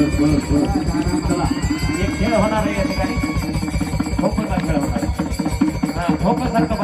चला खेळ होणार आहे या ठिकाणी. ठोकसारखं खेळ होणार आहे. हा ठोकसारखं